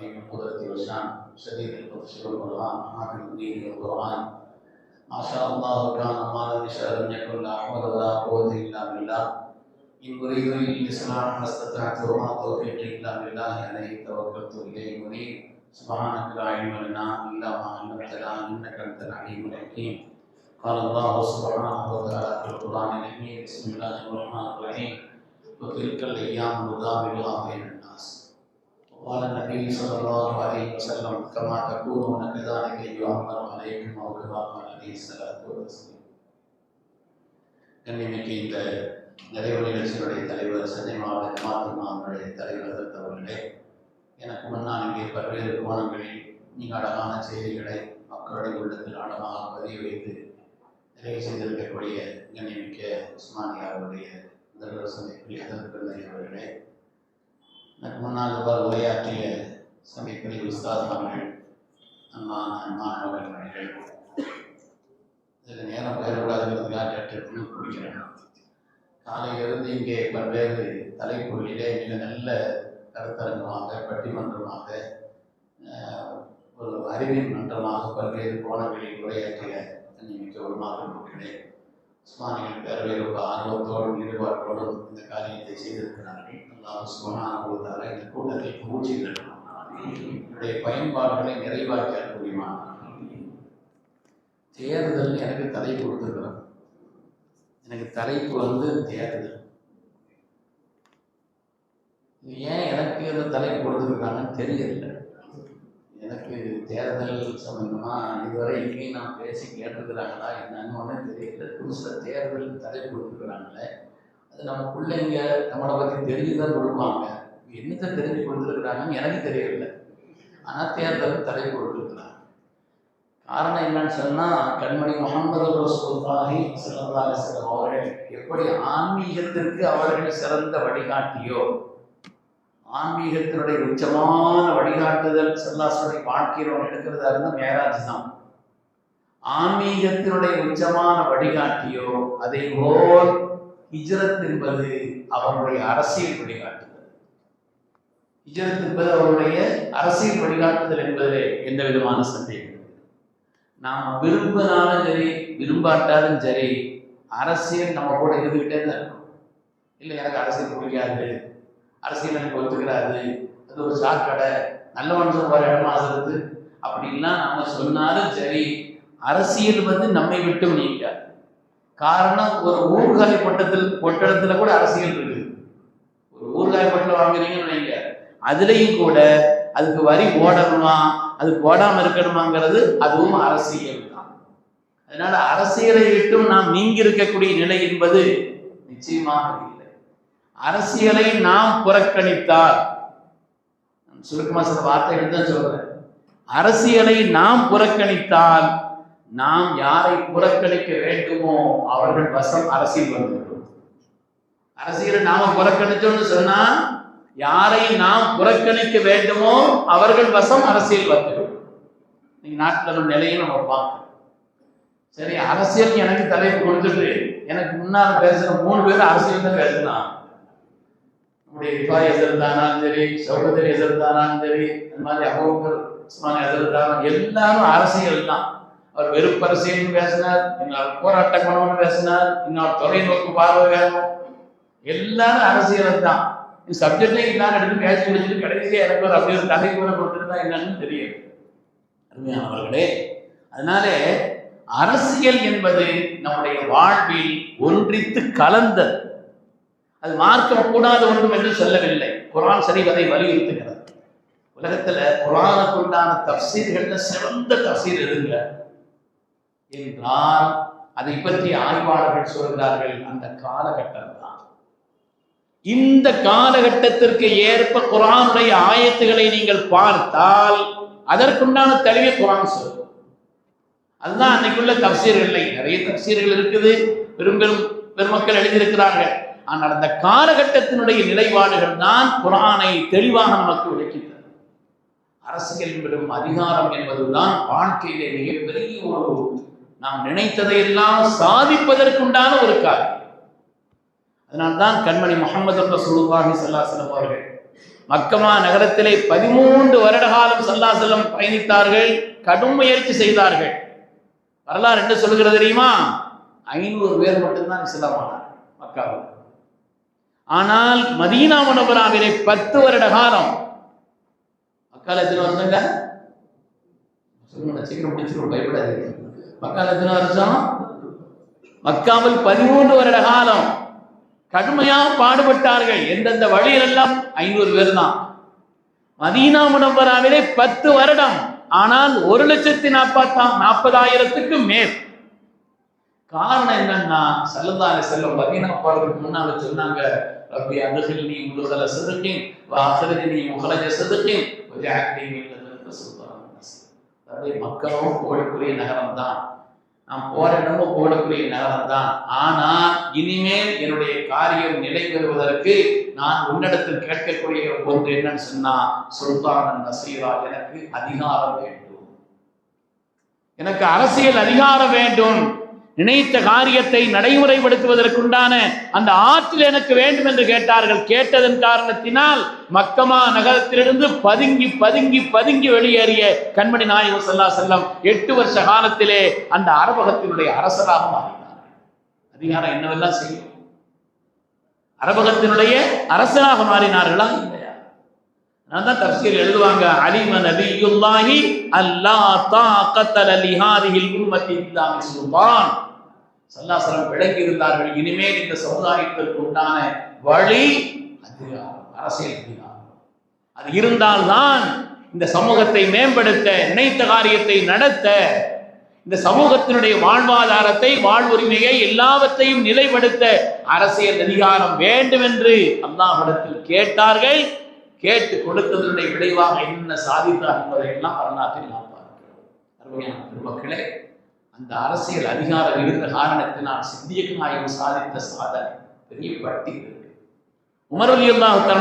من قدرة وشان شديد البطش والقرآن حافظ الدين والقرآن ما شاء الله كان ما لم يشاء لم يكن لا حول ولا قوة إلا بالله إن أريد إلا الإصلاح ما استطعت وما توفيقي إلا بالله عليه توكلت إليه منيب سبحانك لا علم لنا إلا ما علمتنا إنك أنت العليم الحكيم قال الله سبحانه وتعالى في القرآن الحكيم بسم الله الرحمن الرحيم وتلك الأيام نداولها بين الناس وقال النبي صلى الله عليه وسلم كما تكونون كذلك يؤمر عليكم أو كما قال عليه الصلاة والسلام கண்ணிமிக்க இந்த நிறைவு நிகழ்ச்சியுடைய தலைவர் சென்னை மாவட்ட மாவட்டமானுடைய தலைவர் தத் அவர்களே எனக்கு முன்னால் இங்கே பல்வேறு கோணங்களில் மிக அழகான செய்திகளை மக்களுடைய உள்ளத்தில் ஆழமாக பதிய வைத்து நிறைவு செய்திருக்கக்கூடிய கண்ணிமிக்க உஸ்மானியா அவருடைய முதல்வர் சந்திப்பில் அதற்குரிய அவர்களே எனக்கு முன்னால் இவ்வாறு உரையாற்றிய சமீபத்தில் உஸ்தாத் அவர்கள் அன்பான மாணவர்கள் இதில் நேரம் பெறக்கூடாதுங்கிறதுக்காக சற்று குடிக்கிறேன் காலையிலிருந்து இங்கே பல்வேறு தலைப்புகளிலே மிக நல்ல கருத்தரங்கமாக பட்டிமன்றமாக ஒரு அறிவின் மன்றமாக பல்வேறு கோணங்களில் உரையாற்றிய மிக்க ஒரு மாணவர்களே உஸ்மானிகள் பேரவை ரொம்ப ஆர்வத்தோடும் ஈடுபாட்டோடும் இந்த காரியத்தை செய்திருக்கிறார்கள். அல்லாஹ் சுபனாக இந்த கூட்டத்தை பூச்சிகள் என்னுடைய பயன்பாடுகளை நிறைவாக்கி முடியுமா? தேர்தல் எனக்கு தலை கொடுத்துருக்குறோம் எனக்கு தலைப்பு வந்து தேர்தல். ஏன் எனக்கு இந்த தலைப்பு கொடுத்துருக்காங்கன்னு தெரியல. எனக்கு தேர்தல் சம்பந்தமாக இதுவரை எங்கேயும் நான் பேசி கேட்டிருக்கிறாங்களா என்னன்னு ஒன்றே தெரியல. புதுசாக தேர்தல் தலைப்பு கொடுத்துருக்குறாங்களே. அது நம்ம பிள்ளைங்க நம்மளை பற்றி தெரிஞ்சுதான் கொடுப்பாங்க. என்னத்தை தெரிஞ்சு கொடுத்துருக்குறாங்கன்னு எனக்கு தெரியவில்லை. ஆனால் தேர்தலும் தலைப்பு கொடுத்துருக்குறாங்க காரணம் என்னன்னு சொன்னால் கண்மணி முகமது ரசூலுல்லாஹி ஸல்லல்லாஹு அவர்கள். எப்படி ஆன்மீகத்திற்கு அவர்கள் சிறந்த வழிகாட்டியோ ஆன்மீகத்தினுடைய உச்சமான வழிகாட்டுதல் செல்லாசனுடைய வாழ்க்கையில் ஒன்று எடுக்கிறதா இருந்தால் மேராஜ் தான். ஆன்மீகத்தினுடைய உச்சமான வழிகாட்டியோ அதே போல் ஹிஜ்ரத் என்பது அவருடைய அரசியல் வழிகாட்டு. ஹிஜ்ரத் என்பது அவருடைய அரசியல் வழிகாட்டுதல் என்பதிலே எந்த விதமான சந்தேகம் நாம் விரும்பினாலும் சரி விரும்பாட்டாலும் சரி அரசியல் நம்ம கூட இருந்துகிட்டே தான் இருக்கும். இல்லை எனக்கு அரசியல் பிடிக்காது அரசியல் எனக்கு ஒத்துக்கிறாது அது ஒரு சாக்கடை நல்ல மனுஷன் வர இடமா இருக்குது அப்படின்லாம் நம்ம சொன்னாலும் சரி அரசியல் வந்து நம்மை விட்டு நீங்காது. காரணம் ஒரு ஊர்காய் பட்டத்தில் பொட்டடத்துல கூட அரசியல் இருக்குது. ஒரு ஊர்காய் பட்டத்தில் வாங்குறீங்கன்னு வைங்க. அதுலேயும் கூட அதுக்கு வரி ஓடணுமா அது ஓடாமல் இருக்கணுமாங்கிறது அதுவும் அரசியல் தான். அதனால அரசியலை விட்டும் நாம் நீங்கி இருக்கக்கூடிய நிலை என்பது நிச்சயமாக இல்லை. அரசியலை நாம் புறக்கணித்தால் சுருக்கமா சில வார்த்தைகள் தான் சொல்றேன். அரசியலை நாம் புறக்கணித்தால் நாம் யாரை புறக்கணிக்க வேண்டுமோ அவர்கள் வசம் அரசியல் வந்துவிடும். அரசியலை நாம புறக்கணிச்சோம்னு சொன்னா யாரை நாம் புறக்கணிக்க வேண்டுமோ அவர்கள் வசம் அரசியல் வந்துவிடும் நீங்க நாட்டில் உள்ள நிலையை நம்ம பார்க்கணும் சரி அரசியல் எனக்கு தலைப்பு கொடுத்துட்டு எனக்கு முன்னால் பேசுற மூணு பேர் அரசியல் தான் பேசுனான் நம்முடைய ரிஃபா எதிர்த்தானாலும் சரி சௌகதரி எதிர்த்தானாலும் சரி அந்த மாதிரி அபோக்கர் உஸ்மான் எதிர்த்தாலும் எல்லாரும் அரசியல் தான். அவர் வெறுப்பு அரசியல்னு பேசினார் எங்களால் போராட்டம் பண்ணணும்னு பேசினார் இன்னொரு தொலைநோக்கு பார்வை வேணும் எல்லாரும் அரசியல் தான். சப்ஜெக்டே இல்லாம எடுத்து பேசி முடிச்சுட்டு கடைசியா எனக்கு ஒரு அப்படி ஒரு தலைமுறை கொடுத்துருந்தா என்னன்னு தெரியும் அருமையானவர்களே அதனாலே அரசியல் என்பது நம்முடைய வாழ்வில் ஒன்றித்து கலந்தது. அது மார்க்கம் கூடாத ஒன்றும் என்று சொல்லவில்லை. குரான் சரி அதை வலியுறுத்துகிறது. உலகத்துல குரானுக்கு உண்டான தப்சீர்கள்ல சிறந்த தப்சீர் இருங்க என்றால் அதை பற்றி ஆய்வாளர்கள் சொல்கிறார்கள் அந்த காலகட்டம். இந்த காலகட்டத்திற்கு ஏற்ப குரானுடைய ஆயத்துகளை நீங்கள் பார்த்தால் அதற்குண்டான தெளிவை குரான் சொல்லும். அதுதான் அன்னைக்குள்ள தப்சீர்கள் நிறைய தப்சீர்கள் இருக்குது. பெரும் பெரும் பெருமக்கள் எழுதியிருக்கிறார்கள். ஆனால் அந்த காலகட்டத்தினுடைய நிலைப்பாடுகள் தான் குரானை தெளிவாக நமக்கு விளக்கித்தது அரசியல் பெறும் அதிகாரம் என்பதுதான் வாழ்க்கையிலே மிகப்பெரிய ஒரு நாம் நினைத்ததையெல்லாம் சாதிப்பதற்குண்டான ஒரு காரியம். அதனால்தான் கண்மணி முகமது ரசூலுல்லாஹி சல்லா செல்லம் அவர்கள் மக்கமா நகரத்திலே பதிமூன்று வருட காலம் சல்லா செல்லம் பயணித்தார்கள் கடும் முயற்சி செய்தார்கள். வரலாறு என்ன சொல்லுகிறது தெரியுமா? ஐநூறு பேர் மட்டும்தான் இஸ்லாமானார் மக்காவில். ஆனால் மதீனா மனபராவிலே பத்து வருட காலம் மக்கால எத்தனை வருஷங்க சொல்லுங்க சீக்கிரம் முடிச்சிருவோம் பயப்படாது மக்கால எத்தனை வருஷம்? மக்காவில் பதிமூன்று வருட காலம் கடுமையாக பாடுபட்டார்கள். எந்தெந்த வழியிலெல்லாம்? ஐநூறு பேர் தான் மதீனா முனவராவிலே பத்து வருடம். ஆனால் ஒரு லட்சத்தி நாற்பத்தாம் நாற்பதாயிரத்துக்கு மேல். காரணம் என்னன்னா சல்லல்லாஹு செல்லம் மதீனா போறதுக்கு முன்னால சொன்னாங்க ரப்பி அதுகில்னி முதுகல சிறுக்கின் நீ முகலஜ சிறுக்கின் வஜாக்னி மில்லதற்கு சுல்தானம் நசீர். மக்களும் கோழிக்குரிய நகரம் தான் நான் போற இடமும் புகழக்கூடிய நகரம் தான் ஆனா இனிமேல் என்னுடைய காரியம் நிலை பெறுவதற்கு நான் உன்னிடத்தில் கேட்கக்கூடிய ஒன்று என்னன்னு சொன்னா சுல்தான் நசீரா எனக்கு அதிகாரம் வேண்டும். எனக்கு அரசியல் அதிகாரம் வேண்டும். நினைத்த காரியத்தை நடைமுறைப்படுத்துவதற்குண்டான அந்த ஆற்றல் எனக்கு வேண்டும் என்று கேட்டார்கள். கேட்டதன் காரணத்தினால் மக்கமா நகரத்திலிருந்து பதுங்கி பதுங்கி பதுங்கி வெளியேறிய கண்மணி நாயகம் சல்லா செல்லம் எட்டு வருஷ காலத்திலே அந்த அரபகத்தினுடைய அரசராக மாறினார். அதிகாரம் என்னவெல்லாம் செய்யும்? அரபகத்தினுடைய அரசராக மாறினார்களா? அதான் தப்சீர் எழுதுவாங்க. அலிம நபியுல்லாஹி அல்லா தாக்கத்தல லிஹாதிஹில் உம்மத்தி இல்லாமி சுல்தான். சல்லாசலம் விளங்கி இருந்தார்கள் இனிமேல் இந்த சமுதாயத்திற்கு உண்டான வழி அதிகாரம் அரசியல் அதிகாரம் அது இருந்தால்தான் இந்த சமூகத்தை மேம்படுத்த நினைத்த காரியத்தை நடத்த இந்த சமூகத்தினுடைய வாழ்வாதாரத்தை வாழ்வுரிமையை எல்லாவற்றையும் நிலைப்படுத்த அரசியல் அதிகாரம் வேண்டும் என்று அல்லாஹிடத்தில் கேட்டார்கள். கேட்டு கொடுத்ததனுடைய விளைவாக என்ன சாதித்தார் என்பதை எல்லாம் வரலாற்றில் நாம் பார்க்கிறோம் அருமையான பெருமக்களே அந்த அரசியல் அதிகாரம் இருந்த காரணத்தினால் சித்தியக் நாயகம் சாதித்த சாதனை பெரிய பட்டி இருக்கு. உமர்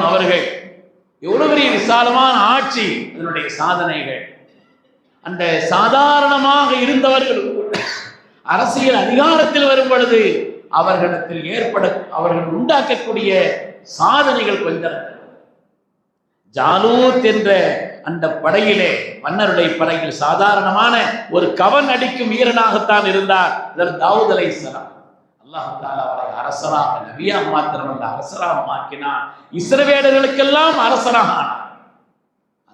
அவர்கள் எவ்வளவு பெரிய விசாலமான ஆட்சி அதனுடைய சாதனைகள். அந்த சாதாரணமாக இருந்தவர்கள் அரசியல் அதிகாரத்தில் வரும் பொழுது அவர்களிடத்தில் ஏற்பட அவர்கள் உண்டாக்கக்கூடிய சாதனைகள் கொஞ்சம் ஜாலூத் என்ற அந்த படையிலே மன்னருடைய படையில் சாதாரணமான ஒரு கவன் அடிக்கும் வீரனாகத்தான் இருந்தார். இதர் தாவூத் அலை இஸ்லாம் அல்லாஹால அவரை அரசராக நபியா மாத்திரமல்ல அரசராக மாற்றினார் இஸ்ரவேலர்களுக்கெல்லாம் அரசராக ஆனார்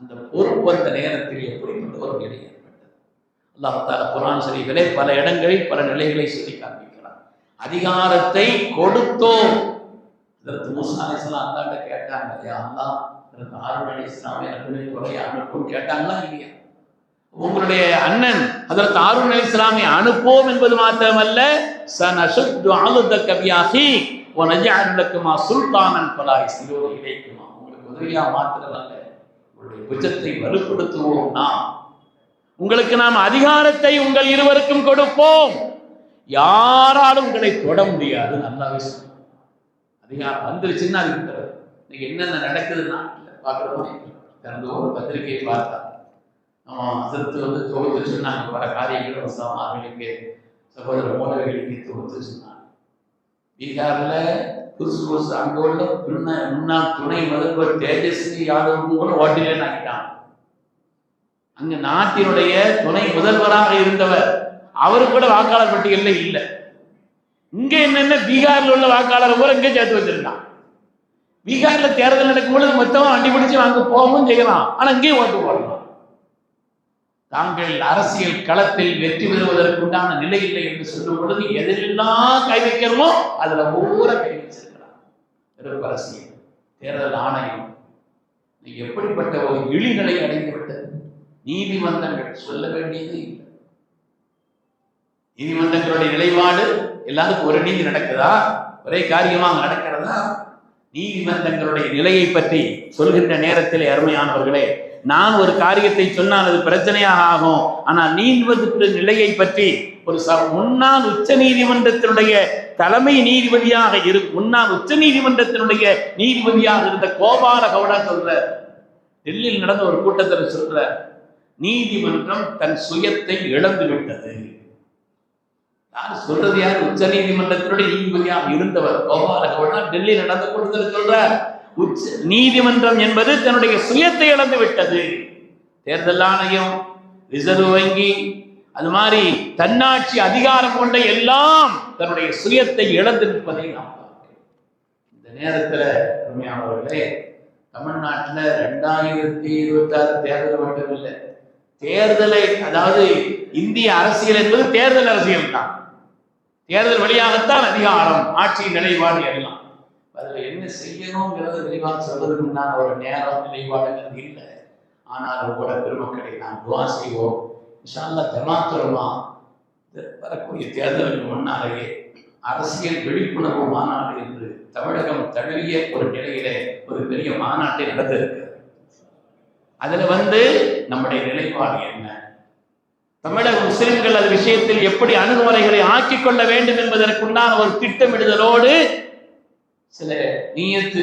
அந்த பொறுப்பு அந்த நேரத்தில் எப்படிப்பட்ட ஒரு நிலை ஏற்பட்டது? அல்லாஹால குரான் ஷரீஃபிலே பல இடங்களில் பல நிலைகளை சொல்லி காண்பிக்கிறார் அதிகாரத்தை கொடுத்தோம். இதற்கு மூசா அலிஸ்லாம் அந்தாண்ட கேட்டாங்க அல்லா அல்லாஹ் இதற்கு ஆறுன் அலி அனுப்பும் கேட்டாங்களா இல்லையா? உங்களுடைய அண்ணன் அதற்கு ஆறுன் இஸ்லாமி அனுப்போம் அனுப்புவோம் என்பது மாத்திரமல்ல. சனசுத்து ஆளுத கவியாகி உன் அஜயாஜ்மா சுல்தானன் பலாய் சிறுவர் இணைக்குமா உங்களுக்கு உதவியா மாத்திரமல்ல உங்களுடைய புஜத்தை வலுப்படுத்துவோம் நாம். உங்களுக்கு நாம் அதிகாரத்தை உங்கள் இருவருக்கும் கொடுப்போம். யாராலும் உங்களை தொட முடியாது நல்லாவே சொல்லுங்க. அதிகாரம் வந்துருச்சுன்னா அது இன்னைக்கு என்னென்ன நடக்குதுன்னா பார்க்குறோம். திறந்து ஒரு பத்திரிகையை பார்த்தா அவன் அசத்து வந்து தொகுத்து சொன்னாங்க. பல காரியங்களும் அவர்களுக்கு சகோதர மோதல்களுக்கு தொகுத்து சொன்னாங்க பீகாரில் புதுசு புதுசு அங்கே உள்ள முன்ன முன்னாள் துணை முதல்வர் தேஜஸ்வி யாதவ் கூட ஓட்டிலேன்னு ஆகிட்டான் அங்க நாட்டினுடைய துணை முதல்வராக இருந்தவர் அவரு கூட வாக்காளர் பட்டியலில் இல்லை. இங்க என்னென்ன பீகாரில் உள்ள வாக்காளர் கூட இங்கே சேர்த்து வச்சிருக்கான் பீகார்ல தேர்தல் நடக்கும் பொழுது மொத்தமா வண்டி பிடிச்சு வாங்க போகவும் செய்யலாம். ஆனா இங்கேயும் ஓட்டு போடலாம் தாங்கள் அரசியல் களத்தில் வெற்றி பெறுவதற்குண்டான நிலை இல்லை என்று சொல்லும் பொழுது எதிலெல்லாம் கை வைக்கிறோமோ அதுல பூரா கை வச்சிருக்கிறான் அரசியல். தேர்தல் ஆணையம். எப்படிப்பட்ட ஒரு இழிநிலை அடைந்துவிட்டது? நீதிமன்றங்கள் சொல்ல வேண்டியது இல்லை. நீதிமன்றங்களுடைய நிலைப்பாடு எல்லாருக்கும் ஒரு நீதி நடக்குதா? ஒரே காரியமாக நடக்கிறதா? நீதிமன்றங்களுடைய நிலையை பற்றி சொல்கின்ற நேரத்தில் அருமையானவர்களே நான் ஒரு காரியத்தை சொன்னால் அது பிரச்சனையாக ஆகும். ஆனால் நீதிபதி நிலையை பற்றி ஒரு ச முன்னாள் உச்ச நீதிமன்றத்தினுடைய தலைமை நீதிபதியாக இரு முன்னாள் உச்ச நீதிமன்றத்தினுடைய நீதிபதியாக இருந்த கோபால கவுடா சொல்ற டெல்லியில் நடந்த ஒரு கூட்டத்தில் சொல்ற நீதிமன்றம் தன் சுயத்தை இழந்து விட்டது யார் சொல்றது யார்? உச்ச நீதிமன்றத்தினுடைய நீதிபதியாக இருந்தவர். கோபாலகவுடன் டெல்லியில் நடந்த கூட்டத்தில் சொல்றார் உச்ச நீதிமன்றம் என்பது தன்னுடைய சுயத்தை இழந்து விட்டது. தேர்தல் ஆணையம் ரிசர்வ் வங்கி அது மாதிரி தன்னாட்சி அதிகாரம் கொண்ட எல்லாம் தன்னுடைய சுயத்தை இழந்து நிற்பதை நாம் இந்த நேரத்தில் உண்மையானவர்களே தமிழ்நாட்டில் ரெண்டாயிரத்தி இருபத்தி ஆறு தேர்தல் மட்டும் இல்லை தேர்தலை அதாவது இந்திய அரசியல் என்பது தேர்தல் அரசியல் தான். தேர்தல் வழியாகத்தான் அதிகாரம் ஆட்சி நிலைப்பாடு எல்லாம். அதுல என்ன செய்யணுங்கிறது விரிவாக சொல்வதற்கு உண்டான ஒரு நேரம் நிலைப்பாடுங்கிறது இல்லை. ஆனால் கூட பெருமக்களை நாம் துவா செய்வோம். இன்ஷால்லா ஜமாத்துலமா வரக்கூடிய தேர்தலுக்கு முன்னாலேயே அரசியல் விழிப்புணர்வு மாநாடு என்று தமிழகம் தழுவிய ஒரு நிலையிலே ஒரு பெரிய மாநாட்டை நடந்திருக்கு அதுல வந்து நம்முடைய நிலைப்பாடு என்ன? தமிழக முஸ்லிம்கள் அது விஷயத்தில் எப்படி அணுகுமுறைகளை ஆக்கிக் கொள்ள வேண்டும் என்பதற்குண்டான ஒரு திட்டமிடுதலோடு சில நீயத்து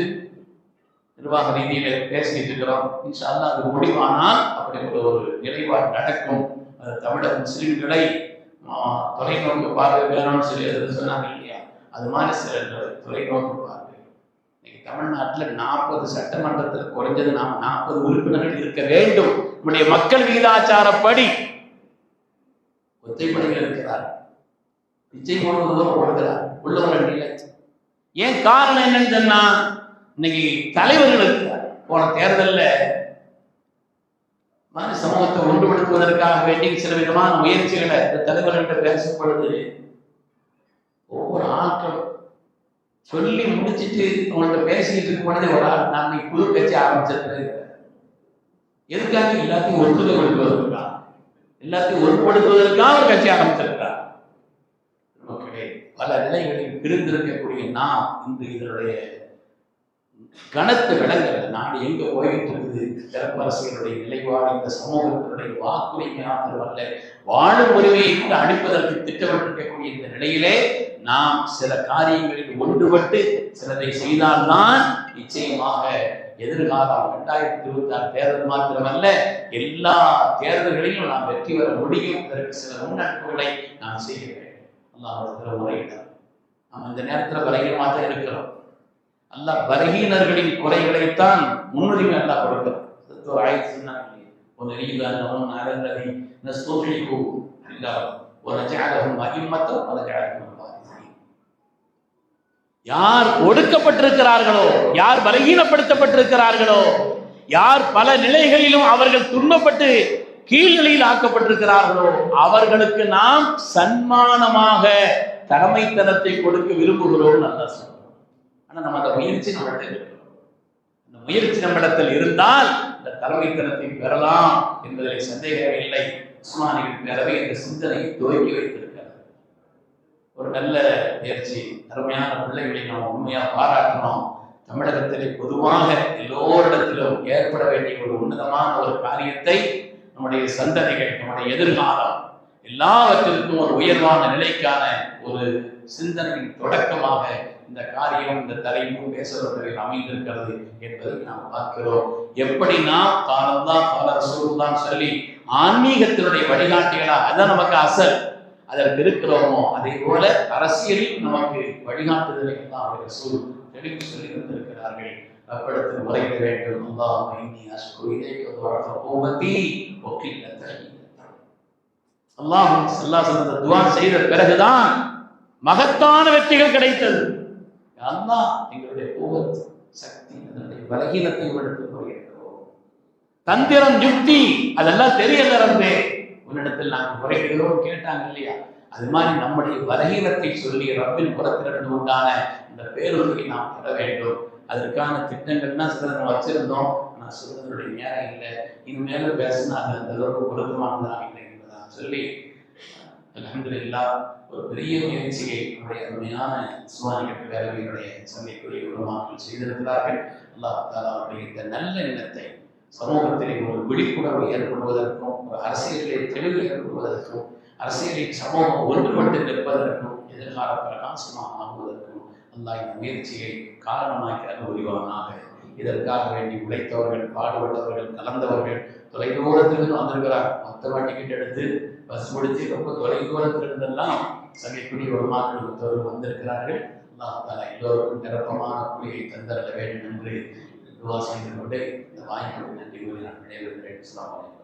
நிர்வாக ரீதியில பேசிட்டு இருக்கிறோம். இன்ஷா அது முடிவானால் அப்படிங்கிற ஒரு ஒரு நடக்கும். அது தமிழக முஸ்லிம்களை தொலைநோக்கு பார்வை வேணும்னு சொல்லி அது சொன்னாங்க இல்லையா? அது மாதிரி சில தொலைநோக்கு பார்வை. இன்னைக்கு தமிழ்நாட்டில் நாற்பது சட்டமன்றத்தில் குறைஞ்சது நாம் நாற்பது உறுப்பினர்கள் இருக்க வேண்டும். நம்முடைய மக்கள் விகிதாச்சாரப்படி ஒத்தைப்படைகள் இருக்கிறார். பிச்சை போடுவதோ போடுகிறார். உள்ளவர்கள் நிலை ஏன் காரணம் என்னன்னு சொன்னா இன்னைக்கு தலைவர்கள் போன தேர்தலில் மனித சமூகத்தை ஒன்றுபடுத்துவதற்காக வேண்டி சில விதமான முயற்சிகளை இந்த தலைவர்கள்ட்ட பேசும் பொழுது ஒவ்வொரு ஆட்களும் சொல்லி முடிச்சிட்டு அவங்கள்ட்ட பேசிட்டு இருக்கும் பொழுதே ஒரு ஆள் நான் இன்னைக்கு புது பேச்சு ஆரம்பிச்சிருக்கிறேன். எதுக்காக எல்லாத்தையும் ஒத்துழைப்படுத்துவதற்காக எல்லாத்தையும் ஒருப்படுத்துவதற்காக ஒரு கட்சி ஆரம்பித்திருக்கிறார் மக்களே பல நிலைகளில் பிரிந்திருக்கக்கூடிய நாம் இன்று இதனுடைய கனத்து விளங்குகிறது நாடு எங்க போயிட்டு இருக்குது சிறப்பு அரசியலுடைய நிலைப்பாடு இந்த சமூகத்தினுடைய வாக்குரிமை மாத்திரமல்ல வாழும் உரிமையை கூட அளிப்பதற்கு திட்டமிட்டிருக்கக்கூடிய இந்த நிலையிலே நாம் சில காரியங்களில் ஒன்றுபட்டு சிலதை செய்தால்தான் நிச்சயமாக எதிர்காலம் ரெண்டாயிரத்தி இருபத்தி ஆறு தேர்தல் மாத்திரமல்ல எல்லா தேர்தல்களிலும் நாம் வெற்றி பெற முடியும். சில முன்னெடுப்புகளை நாம் செய்ய வேண்டும். அல்லாஹ் முறையிட்டார் நாம் இந்த நேரத்தில் பலகீனமாக தான் இருக்கிறோம். அல்ல பலகீனர்களின் குறைகளைத்தான் முன்னுரிமை அல்லாஹ் கொடுக்கிறார் அது ஒரு ஆயத்து சொன்னாங்க ஒரு யார் ஒடுக்கப்பட்டிருக்கிறார்களோ யார் பலகீனப்படுத்தப்பட்டிருக்கிறார்களோ யார் பல நிலைகளிலும் அவர்கள் துன்பப்பட்டு கீழ்நிலையில் ஆக்கப்பட்டிருக்கிறார்களோ அவர்களுக்கு நாம் சன்மானமாக தலைமைத்தனத்தை கொடுக்க விரும்புகிறோம் நல்லா சொல்றோம் ஆனா நம்ம அந்த முயற்சி நம்மகிட்ட இருக்கிறோம் அந்த முயற்சி நம்மிடத்தில் இருந்தால் இந்த தலைமைத்தனத்தை பெறலாம் என்பதில் சந்தேகமே இல்லை. உஸ்மானியின் பேரவை இந்த சிந்தனையை துவக்கி வைத்தது ஒரு நல்ல முயற்சி அருமையான பிள்ளைகளை நாம் உண்மையாக பாராட்டணும். தமிழகத்திலே பொதுவாக எல்லோரிடத்திலும் ஏற்பட வேண்டிய ஒரு உன்னதமான ஒரு காரியத்தை நம்முடைய சந்ததிகள் நம்முடைய எதிர்காலம் எல்லாவற்றிற்கும் ஒரு உயர்வான நிலைக்கான ஒரு சிந்தனையின் தொடக்கமாக இந்த காரியம் இந்த தலைப்பு பேசுவதில் அமைந்திருக்கிறது என்பதை நாம் பார்க்கிறோம். எப்படி நாம் காலம்தான் கால ரசூல்தான் சொல்லி ஆன்மீகத்தினுடைய வழிகாட்டிகளா அதான் நமக்கு அசல். அதற்கு இருக்கிறோமோ அதே போல அரசியலில் நமக்கு வழிகாட்டுதலை எல்லாம் அவர்கள் சொல். தெளிவு சொல்லி வந்திருக்கிறார்கள் அப்படுத்து உரைக்க வேண்டும். அல்லாஹ் இன்னி அஷ்கு கோபத்தி ஒக்கில்லத்தை அல்லாஹ் அல்லாஹ் சொன்ன துவா செய்த பிறகுதான் மகத்தான வெற்றிகள் கிடைத்தது. அல்லாஹ் எங்களுடைய கோபத்து சக்தி அதனுடைய பலகீனத்தை எடுத்து தந்திரம் யுக்தி அதெல்லாம் தெரியல ரம்பே உன்னிடத்தில் நாங்கள் முறையிடுகிறோம் கேட்டாங்க இல்லையா? அது மாதிரி நம்முடைய பலகீனத்தை சொல்லி ரப்பின் புறத்திலிருந்து உண்டான இந்த பேருதவி நாம் பெற வேண்டும். அதற்கான திட்டங்கள்னா சில நம்ம வச்சிருந்தோம். ஆனால் சொல்வதனுடைய நேரம் இல்லை. இனிமேலும் பேசினா அது அந்த அளவுக்கு பொருத்தமானதாக இல்லை என்பதாக சொல்லி அல்ஹம்துலில்லாஹ் ஒரு பெரிய முயற்சியை நம்முடைய அருமையான சுவாமிகள் பேரவையினுடைய சந்தைக்குரிய உருவாக்கல் செய்திருக்கிறார்கள். அல்லாஹ் தாலா அவருடைய இந்த நல்ல எண்ணத்தை சமூகத்திலே ஒரு விழிப்புணர்வு ஏற்படுவதற்கும் ஒரு அரசியலிலே தெளிவு ஏற்படுவதற்கும் அரசியலின் சமூகம் ஒன்றுபட்டு நிற்பதற்கும் எதிர்கால பிரகாசமாக ஆகுவதற்கும் அல்லாஹ் இந்த முயற்சியை காரணமாக்கி அனுபவிவானாக இதற்காக வேண்டி உழைத்தவர்கள் பாடுபட்டவர்கள் கலந்தவர்கள் தொலைதூரத்திலிருந்து வந்திருக்கிறார். மொத்த டிக்கெட் எடுத்து பஸ் முடித்து ரொம்ப தொலைதூரத்திலிருந்தெல்லாம் சங்கைக்குடி ஒரு மாக்கள் வந்திருக்கிறார்கள். அல்லாஹால எல்லோருக்கும் நிரப்பமான கூலியை தந்தரல வேண்டும் என்று துவா செய்து கொண்டு இந்த வாய்ப்புக்கு நன்றி கூறி நான் விடைபெறுகிறேன் அஸ்ஸலாமு அலைக்கும்